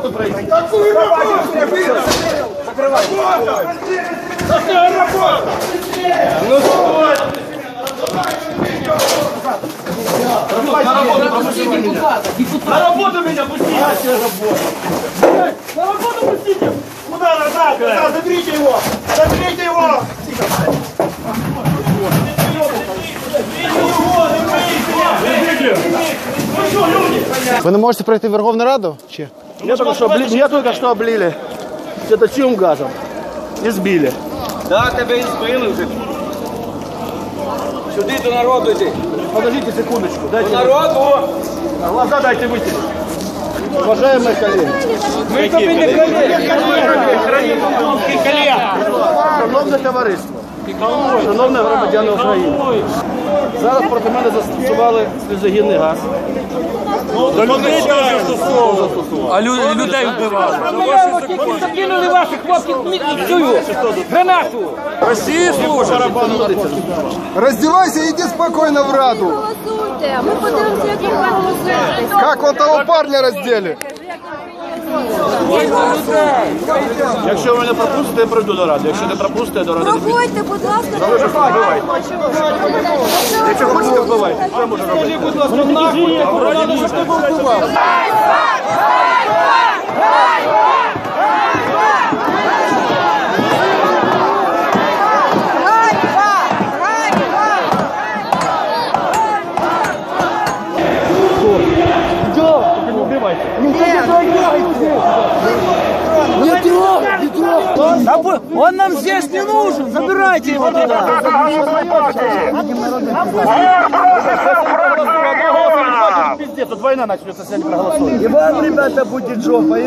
работу пройти. Какую работу? Закрывай. Какая работа? Ну На работу пропустите. На работу меня пустите. На работу пустите. Куда назад? Назад, Заберите его. Заберите его. Ви не можете пройти в Верховну Раду? Чи? Меня только что облили, меня только что облили светочим газом. И сбили. Да, тебе і збили вже. Сюди до народу йди. Подождите секундочку. Дайте До народу! глаза дайте вытереть. Уважаемые коллеги. Ми тобі не Шановне товариство, шановні громадяни України, зараз проти мене застосували сльозогінний газ. До людей. А людей вбивали. Закинули ваших хлопців цю гранату. Росії служать. Раздевайся и иди спокойно в Раду. Голосуйте, ми подивимося, як ви голосуєте. Как вон того парня раздели. Якщо ви мене пропустите, я прийду до ради. Якщо не пропустите, до ради. Проходьте, будь ласка. Якщо хочете, вбивайте. Що я можу робити? Тільки не вбивайте. Он нам здесь не нужен. Забирайте его туда. Пиздец, тут война начнется, если не проголосую. И вам, ребята, будет жопа.